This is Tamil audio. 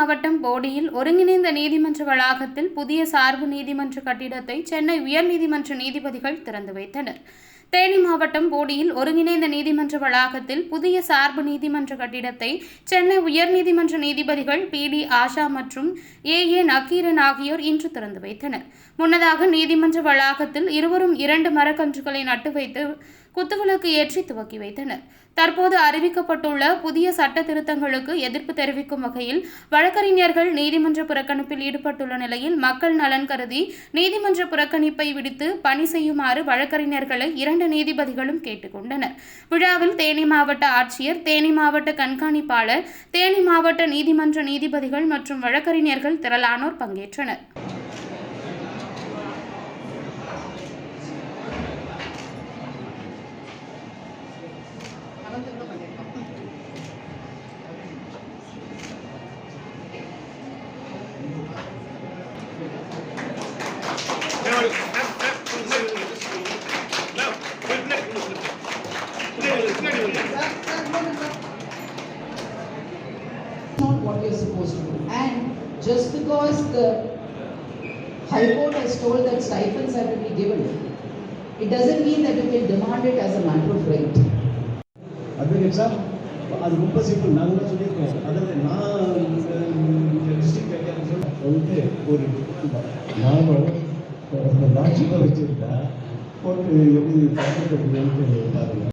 மாவட்டம் போடியில் ஒருங்கிணைந்த நீதிமன்ற வளாகத்தில் புதிய சார்பு நீதிமன்ற கட்டிடத்தை சென்னை உயர்நீதிமன்ற நீதிபதிகள் திறந்து வைத்தனர். தேனி மாவட்டம் போடியில் ஒருங்கிணைந்த நீதிமன்ற வளாகத்தில் புதிய சார்பு நீதிமன்ற கட்டிடத்தை சென்னை உயர்நீதிமன்ற நீதிபதிகள் பி டி ஆஷா மற்றும் ஏ ஏ நக்கீரன் ஆகியோர் இன்று திறந்து வைத்தனர். முன்னதாக நீதிமன்ற வளாகத்தில் இருவரும் இரண்டு மரக்கன்றுகளை நட்டு வைத்து குத்துவிளக்கு ஏற்றி துவக்கி வைத்தனர். தற்போது அறிவிக்கப்பட்டுள்ள புதிய சட்ட திருத்தங்களுக்கு எதிர்ப்பு தெரிவிக்கும் வகையில் வழக்கறிஞர்கள் நீதிமன்ற புறக்கணிப்பில் ஈடுபட்டுள்ள நிலையில் மக்கள் நலன் கருதி நீதிமன்ற புறக்கணிப்பை விடுத்து பணி செய்யுமாறு வழக்கறிஞர்களை இரண்டு நீதிபதிகளும் கேட்டுக்கொண்டனர். விழாவில் தேனி மாவட்ட ஆட்சியர் தேனி மாவட்ட கண்காணிப்பாளர் தேனி மாவட்ட நீதிமன்ற நீதிபதிகள் மற்றும் வழக்கறிஞர்கள் திரளானோர் பங்கேற்றனர். not what you're supposed to do. And just because the High Court has told that stipends have to be given, it doesn't mean that you can demand it as a matter of right. Advocate sir அது ரொம்ப சிம்பிள் நான் கூட சொல்லியிருக்கோம் அதாவது நான் டிஸ்ட்ரிக்ட் வைக்கிறேன்னு சொல்லி வந்து ஒரு நானும் லாட்சியில் வச்சுருந்தா போட்டு எப்படி பார்த்துட்டு பாருங்க